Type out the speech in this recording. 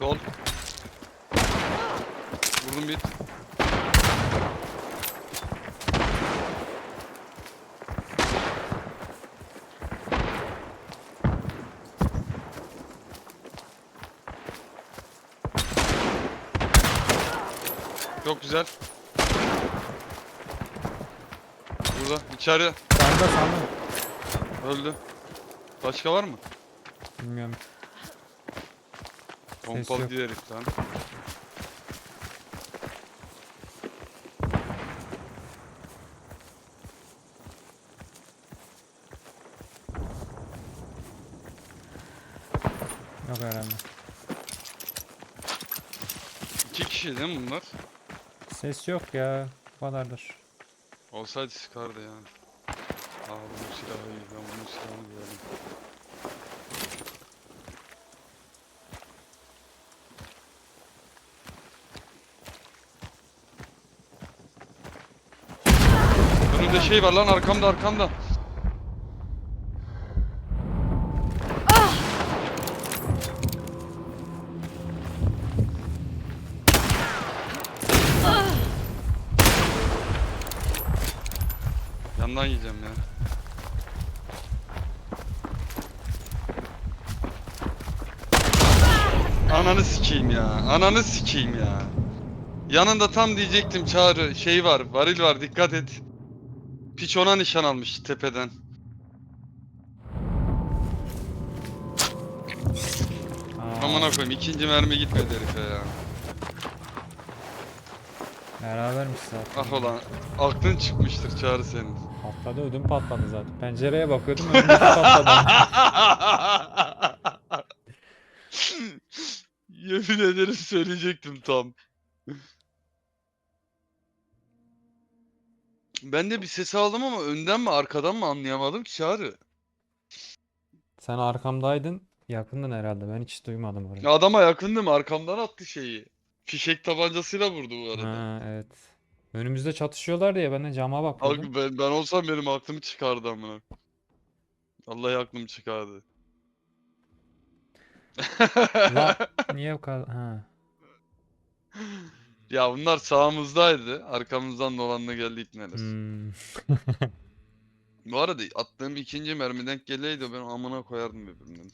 Sol. Vurdum bir. Çok güzel. Burada içeri Sağda sağda. öldü. Başka var mı? Bilmiyorum. Pompalı yok. değil herif lan. Yok herhalde. İki kişi değil mi bunlar? Ses yok ya. Bu kadardır. Olsaydı sıkardı yani. Aa bunun silahı iyi. Ben bunun silahını gördüm. Önümde şey var lan arkamda arkamda. Yandan yiyeceğim ya. Ananı sikeyim ya. Ananı sikeyim ya. Yanında tam diyecektim çağrı. Şey var, varil var dikkat et. Piç ona nişan almış tepeden. Aa, Amına koyayım ikinci mermi gitmedi herife ya. Berabermiş zaten. Ah ulan aklın çıkmıştır çağrı senin. Patladı ödüm patladı zaten. Pencereye bakıyordum ödüm patladı. Yemin ederim söyleyecektim tam. Ben de bir ses aldım ama önden mi arkadan mı anlayamadım ki çağrı. Sen arkamdaydın. Yakındın herhalde. Ben hiç duymadım orayı. Adama yakındım arkamdan attı şeyi. Fişek tabancasıyla vurdu bu arada. Ha evet. Önümüzde çatışıyorlar diye ben de cama bakıyordum. Abi ben, ben olsam benim aklımı çıkardı amına. Vallahi aklım çıkardı. La niye bu kadar? Ha. Ya bunlar sağımızdaydı. Arkamızdan dolanla geldi ipneler. Hmm. Bu arada attığım ikinci mermi denk geleydi ben amına koyardım birbirinden.